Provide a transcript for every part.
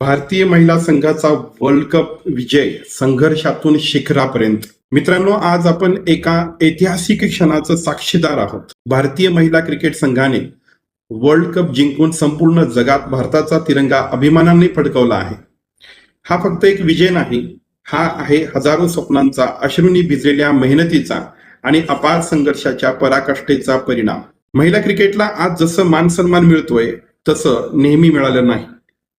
भारतीय महिला संघाचा वर्ल्ड कप विजय संघर्षातून शिखरापर्यंत. मित्रांनो आज आपण एका ऐतिहासिक क्षणाचं साक्षीदार आहोत. भारतीय महिला क्रिकेट संघाने वर्ल्ड कप जिंकून संपूर्ण जगात भारताचा तिरंगा अभिमानाने फडकवला आहे. हा फक्त एक विजय नाही हा आहे हजारो स्वप्नांचा अश्रूंनी भिजलेल्या मेहनतीचा आणि अपार संघर्षाच्या पराकाष्ठेचा परिणाम. महिला क्रिकेटला आज जसं मान सन्मान मिळतोय तसं नेहमी मिळालं नाही.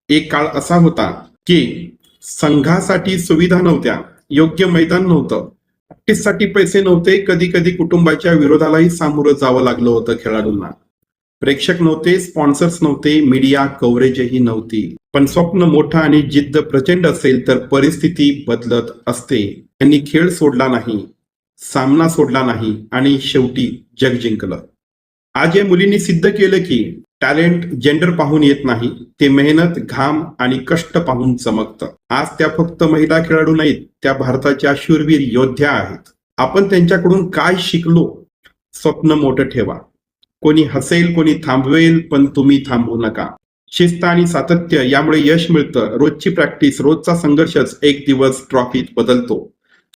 एक काळ असा होता की संघासाठी सुविधा नव्हत्या योग्य मैदान नव्हतं. प्रॅक्टिससाठी पैसे नव्हते कधी कधी कुटुंबाच्या विरोधालाही सामोरं जावं लागलं होतं खेळाडूंना. प्रेक्षक नव्हते स्पॉन्सर्स नव्हते मीडिया कव्हरेजही नव्हती. पण स्वप्न मोठं आणि जिद्द प्रचंड असेल तर परिस्थिती बदलत असते. त्यांनी खेळ सोडला नाही सामना सोडला नाही आणि शेवटी जग जिंकलं. आज या मुलींनी सिद्ध केलं की टॅलेंट जेंडर पाहून येत नाही ते मेहनत घाम आणि कष्ट पाहून चमकतं. आज त्या फक्त महिला खेळाडू नाहीत त्या भारताच्या शूरवीर योद्ध्या आहेत. आपण त्यांच्याकडून काय शिकलो? स्वप्न मोठं ठेवा. कोणी हसेल कोणी थांबवेल पण तुम्ही थांबू नका. शिस्त आणि सातत्य यामुळे यश मिळतं. रोजची प्रॅक्टिस रोजचा संघर्षच एक दिवस ट्रॉफीत बदलतो.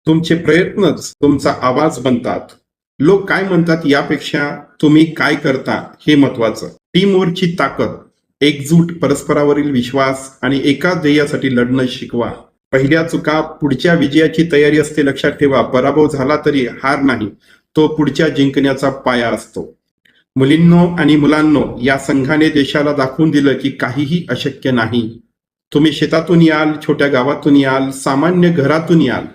तुमचे प्रयत्नच तुमचा आवाज बनतात. लोक काय म्हणतात यापेक्षा तुम्ही काय करता हे महत्वाचं टीमवर्कची ताकद एकजूट परस्परावरील विश्वास आणि एका ध्येयासाठी लढणं शिकवा. पहिल्या चुका पुढच्या विजयाची तयारी असते लक्षात ठेवा. पराभव झाला तरी हार नाही तो पुढच्या जिंकण्याचा पाया असतो. मुलींनो आणि मुलांनो या संघाने देशाला दाखवून दिलं की काहीही अशक्य नाही. तुम्ही शेतातून याल छोट्या गावातून याल सामान्य घरातून याल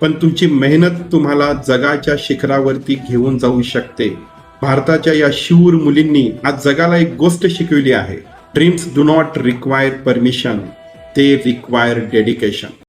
पण तुमची मेहनत तुम्हाला जगाच्या शिखरावरती घेऊन जाऊ शकते. भारताच्या या शूर मुलींनी आज जगाला एक गोष्ट शिकवली आहे. Dreams do not require permission they require dedication